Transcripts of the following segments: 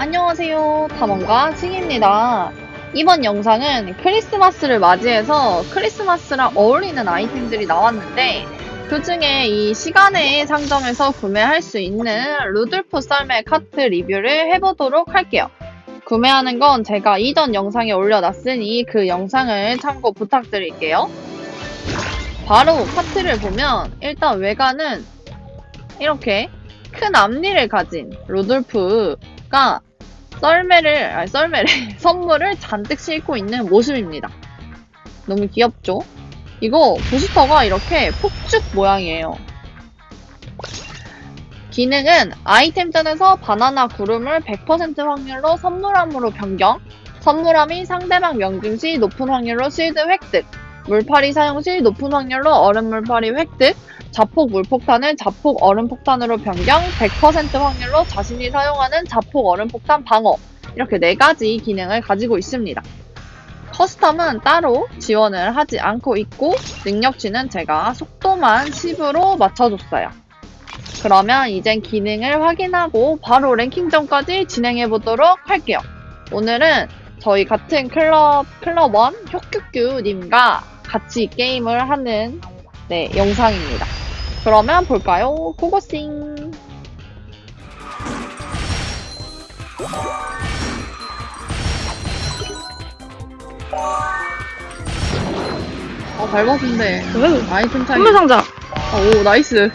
안녕하세요. 탐험가 칭입니다. 이번 영상은 크리스마스를 맞이해서 크리스마스랑 어울리는 아이템들이 나왔는데 그 중에 이 시간의 상점에서 구매할 수 있는 루돌프 썰매 카트 리뷰를 해보도록 할게요. 구매하는 건 제가 이전 영상에 올려놨으니 그 영상을 참고 부탁드릴게요. 바로 카트를 보면 일단 외관은 이렇게 큰 앞니를 가진 로돌프가 썰매를, 아니 썰매를, 선물을 잔뜩 싣고 있는 모습입니다. 너무 귀엽죠? 이거 부스터가 이렇게 폭죽 모양이에요. 기능은 아이템전에서 바나나 구름을 100% 확률로 선물함으로 변경, 선물함이 상대방 명중 시 높은 확률로 실드 획득, 물파리 사용 시 높은 확률로 얼음 물파리 획득, 자폭 물폭탄을 자폭 얼음 폭탄으로 변경, 100% 확률로 자신이 사용하는 자폭 얼음 폭탄 방어. 이렇게 네 가지 기능을 가지고 있습니다. 커스텀은 따로 지원을 하지 않고 있고, 능력치는 제가 속도만 10으로 맞춰줬어요. 그러면 이젠 기능을 확인하고 바로 랭킹전까지 진행해 보도록 할게요. 오늘은 저희 같은 클럽, 클럽원 효큐큐님과 같이 게임을 하는 네, 영상입니다. 그러면 볼까요? 고고싱! 어, 밟았는데. 아이템 차이. 선물 상자 아, 오, 나이스.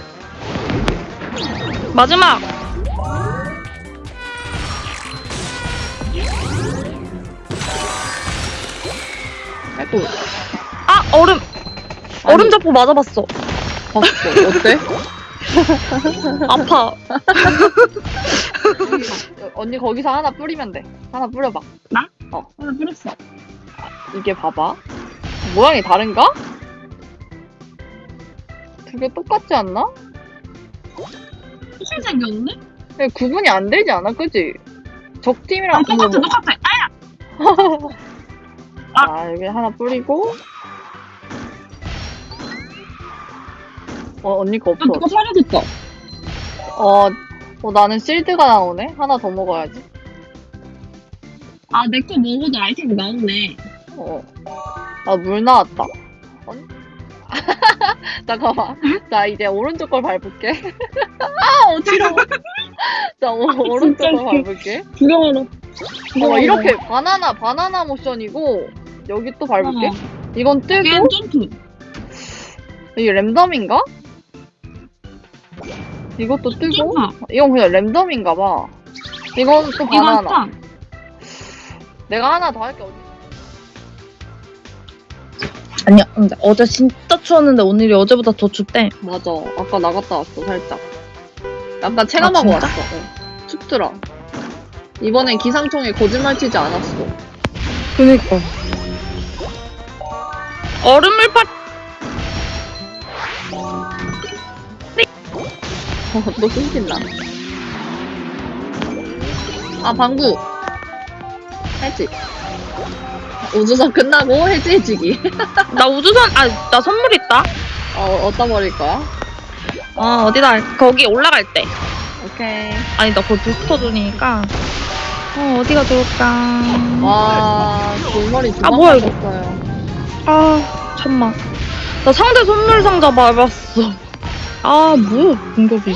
마지막 아이고, 아 얼음 얼음 잡고 맞아봤어 봤어. 어때? 아파 언니 거기서 하나 뿌리면 돼. 하나 뿌려봐. 나? 어. 하나 뿌렸어 이게 봐봐. 모양이 다른가? 두 개 똑같지 않나? 똑같이 생겼네? 근데 구분이 안 되지 않아? 그지? 적팀이랑 아 똑같아 구분- 똑같아 아야 자, 여기 하나 뿌리고. 어, 언니 거 없어. 누가 사라졌어 어, 어, 나는 실드가 나오네? 하나 더 먹어야지. 아 내 거 먹어도 아이템이 나오네 어. 아, 물 나왔다. 언니? 잠깐만. 자, 이제 오른쪽 걸 밟을게. 아, 어지러워. 자, 오, 오른쪽 걸 웃겨. 밟을게. 구경하러 어, 이렇게 바나나, 바나나 모션이고, 여기 또 밟을게. 이건 뜨고, 그냥 점프 이게 랜덤인가? 이것도 뜨고, 이건 그냥 랜덤인가 봐. 이건 또 이건 바나나. 턴 내가 하나 더 할게, 어디? 아니야 근데 어제 진짜 추웠는데 오늘이 어제보다 더 춥대 맞아. 아까 나갔다 왔어, 살짝. 약간 체감하고 아, 진짜? 왔어. 어. 춥더라. 이번엔 기상청에 거짓말 치지 않았어. 그니까 얼음을 파 어, 너 숨긴다. 아, 방구. 해지. 우주선 끝나고 해지해지기. 나 우주선 아 나 선물 있다 어, 어디다 버릴 거야? 어 어디다 할- 거기 올라갈 때 오케이. 아니 나 거기 부스터 존이니까 어 어디가 좋을까 와, 돌머리 아, 뭐야, 이거. 었어요 아 잠만 나 상대 선물 상자 밟았어 아 뭐야 공격이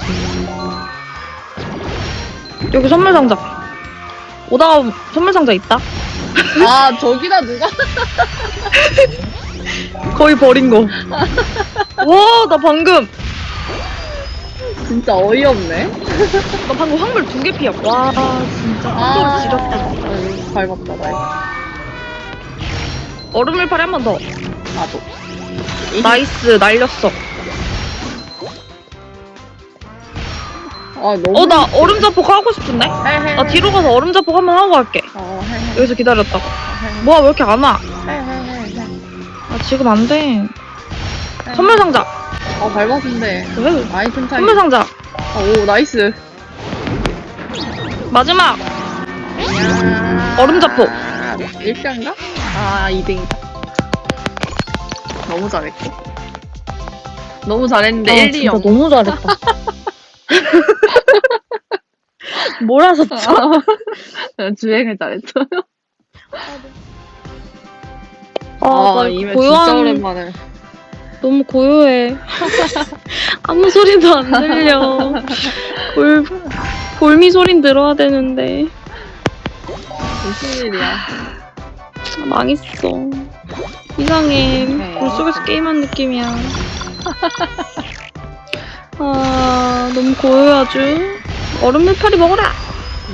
이게 여기 선물 상자. 오다가 선물 상자 있다. 아, 저기다 누가. 거의 버린 거 와 나 방금. 진짜 어이없네. 나 방금 황물 두 개 피었 와 진짜 아, 한돌 지렸다. 아유, 밟았다, 나. 얼음을 팔에 한 번 더. 나도. 나이스 날렸어 아, 너무. 어 나 얼음 자폭 하고 싶은데 해, 해, 나 해. 뒤로 가서 얼음 자폭 한번 하고 갈게 어, 해, 해. 여기서 기다렸다가 해, 뭐야 왜 이렇게 안 와 해, 해, 해, 해. 아 지금 안 돼 해. 선물 상자 어, 밟았는데. 왜 아이템 차이. 선물 상자 아, 오, 나이스. 마지막 야. 얼음 자폭 1등인가? 아, 2등이다. 너무 잘했고. 너무 잘했는데 아, 1, 2, 진짜 0. 너무 잘했다 뭘 하셨죠? 주행을 잘했어요. 아, 나 이메 진짜 고요한, 오랜만에. 너무 고요해. 아무 소리도 안 들려. 골, 골미 소린 들어야 되는데. 무슨 일이야. 아, 망했어. 이상해. 네. 물속에서 게임한 느낌이야. 아, 너무 고요해 아주. 얼음 물파리 먹어라!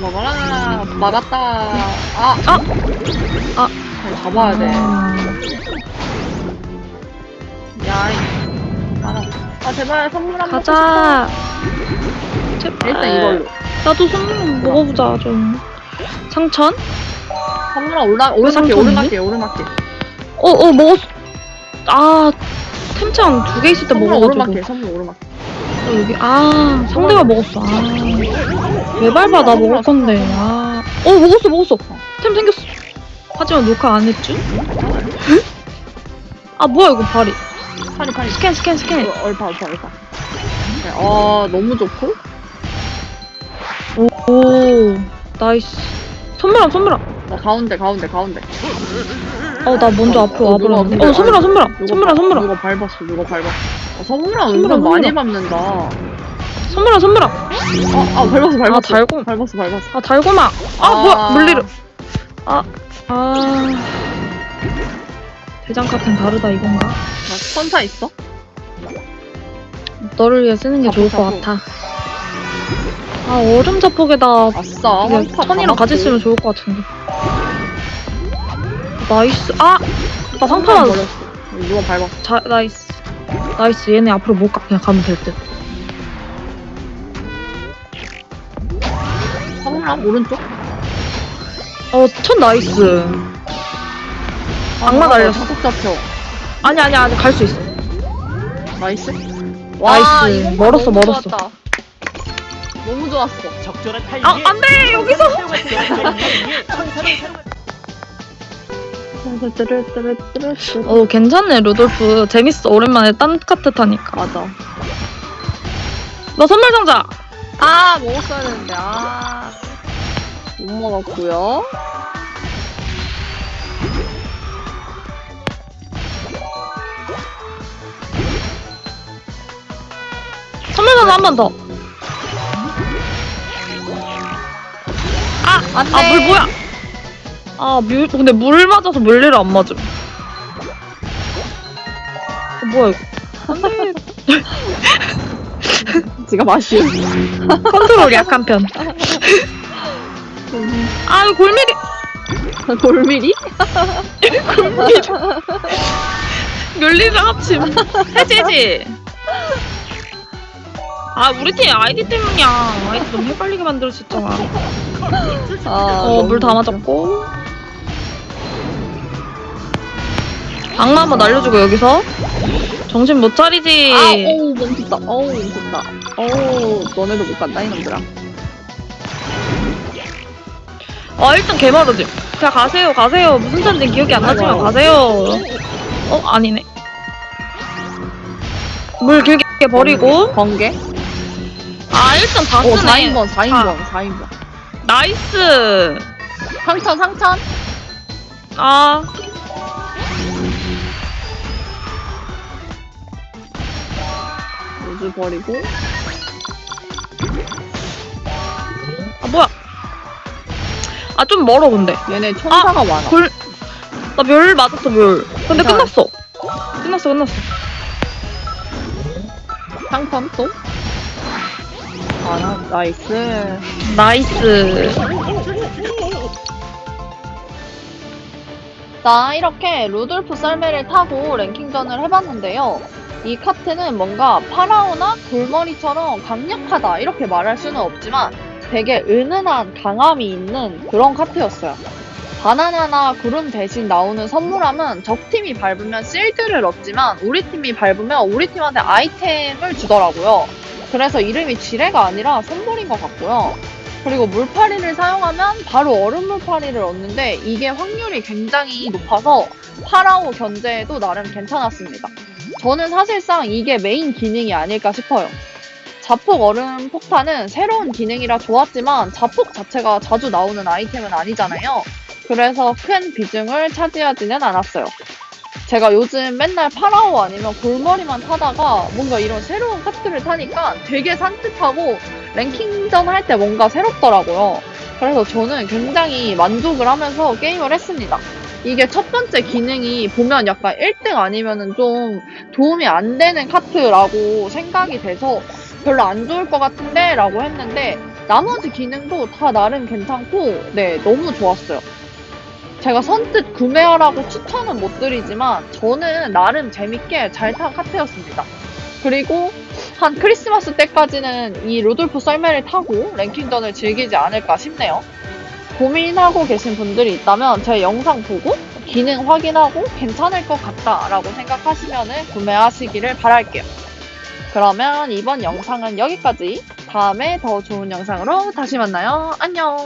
먹어라. 막았다. 아, 아! 아. 잘 잡아야 돼. 아, 야, 이. 알아. 아, 제발 선물 한 번. 가자. 제발. 일단 이걸로. 나도 선물 한번 먹어보자, 좀. 상천? 선물 올라, 오르막길, 상처 오르막길, 오르막길. 어, 어, 먹었어. 아, 템창 두개 있을 때 선물 먹어가지고. 오르막길, 선물 오르막길. 어, 여기, 아, 상대가 먹었어. 아. 왜 밟아, 나 먹을 건데. 아. 어, 먹었어, 먹었어. 템 생겼어. 하지만 녹화 안 했지? 아, 뭐야, 이거 발이. 파리, 파리. 스캔, 스캔, 스캔. 어, 얼파, 얼파, 얼파. 네, 어, 너무 좋고. 오, 나이스. 선물함, 선물함. 나 가운데, 가운데, 가운데. 어, 나 먼저 어, 앞으로 어, 와버렸는데. 누가 어, 선물함, 선물함. 누가 선물함, 밟- 선물함. 누가 밟았어, 누가 밟았어. 어, 선물아, 선물아, 은근 많이 선물아. 밟는다. 선물함, 선물함. 아, 아, 밟았어, 밟았어. 아, 달고. 밟았어, 밟았어. 아, 달고나. 아, 아. 뭐야, 물리를. 아, 아. 대장 카트는 다르다, 이건가? 나 선사 있어? 너를 위해 쓰는 게 좋을 것 자포, 같아. 아, 얼음 자폭에다 아싸. 이게 황파 선이랑 다 같이. 쓰면 좋을 것 같은데. 나이스. 아! 나 상파 맞았어. 버렸어. 누가 밟았어. 자, 나이스. 나이스. 얘네 앞으로 못 가. 그냥 가면 될 듯. 선물아, 오른쪽? 어, 첫 나이스. 악마 날렸어. 자폭 잡혀. 아니, 아니, 아니, 갈 수 있어. 나이스. 나이스. 이건 멀었어, 너무 멀었어. 좋았다. 너무 좋았어. 적절한 타이밍에 아, 안 돼! 여기서! 어, 괜찮네, 루돌프. 재밌어. 오랜만에 딴 카트 타니까. 맞아. 나 선물 상자! 아, 먹었어야 되는데, 아. 못 먹었고요 선물 상자 한 번 더. 안 돼. 아, 물 뭐야? 아, 물, 근데 물 맞아서 물리를 안 맞음. 어, 뭐야, 이거. 안 돼. 지가 마시. 컨트롤 약한 편. 아, 이거 골밀이. 골미리? 멸리를 합침. 해지, 해지. 아, 우리 팀 아이디 때문이야. 아이디 너무 헷갈리게 만들었었잖아. 아, 어, 물다 맞았고. 악마 한번 날려주고, 여기서. 정신 못 차리지. 아, 오우, 멈췄다. 어우, 멈췄다. 어우, 너네도 못 간다, 이놈들아. 아, 일단 개마르지. 그냥 가세요, 가세요. 무슨 차인지 기억이 안 나지만. 가세요. 어, 아니네. 물 길게 버리고. 번개? 아, 일단 다 오, 쓰네. 4인번, 4인번, 4인번. 나이스. 상천, 상천? 아, 우주 버리고. 아, 뭐야. 아, 좀 멀어, 근데. 얘네 천사가 많아. 골, 나멸 맞았어, 멸. 근데 괜찮아. 끝났어. 끝났어, 끝났어. 상천 또? 아, 나, 나이스. 나이스. 자, 이렇게 루돌프 썰매를 타고 랭킹전을 해봤는데요. 이 카트는 뭔가 파라오나 골머리처럼 강력하다 이렇게 말할 수는 없지만 되게 은은한 강함이 있는 그런 카트였어요. 바나나나 구름 대신 나오는 선물함은 적팀이 밟으면 실드를 얻지만 우리 팀이 밟으면 우리 팀한테 아이템을 주더라고요. 그래서 이름이 지뢰가 아니라 선물인 것 같고요. 그리고 물파리를 사용하면 바로 얼음 물파리를 얻는데 이게 확률이 굉장히 높아서 파라오 견제에도 나름 괜찮았습니다. 저는 사실상 이게 메인 기능이 아닐까 싶어요. 자폭 얼음 폭탄은 새로운 기능이라 좋았지만 자폭 자체가 자주 나오는 아이템은 아니잖아요. 그래서 큰 비중을 차지하지는 않았어요. 제가 요즘 맨날 파라오 아니면 골머리만 타다가 뭔가 이런 새로운 카트를 타니까 되게 산뜻하고 랭킹전 할 때 뭔가 새롭더라고요. 그래서 저는 굉장히 만족을 하면서 게임을 했습니다. 이게 첫 번째 기능이 보면 약간 1등 아니면은 좀 도움이 안 되는 카트라고 생각이 돼서 별로 안 좋을 것 같은데 라고 했는데 나머지 기능도 다 나름 괜찮고 네 너무 좋았어요. 제가 선뜻 구매하라고 추천은 못 드리지만 저는 나름 재밌게 잘 탄 카트였습니다. 그리고 한 크리스마스 때까지는 이 로돌프 썰매를 타고 랭킹전을 즐기지 않을까 싶네요. 고민하고 계신 분들이 있다면 제 영상 보고 기능 확인하고 괜찮을 것 같다라고 생각하시면 구매하시기를 바랄게요. 그러면 이번 영상은 여기까지. 다음에 더 좋은 영상으로 다시 만나요. 안녕!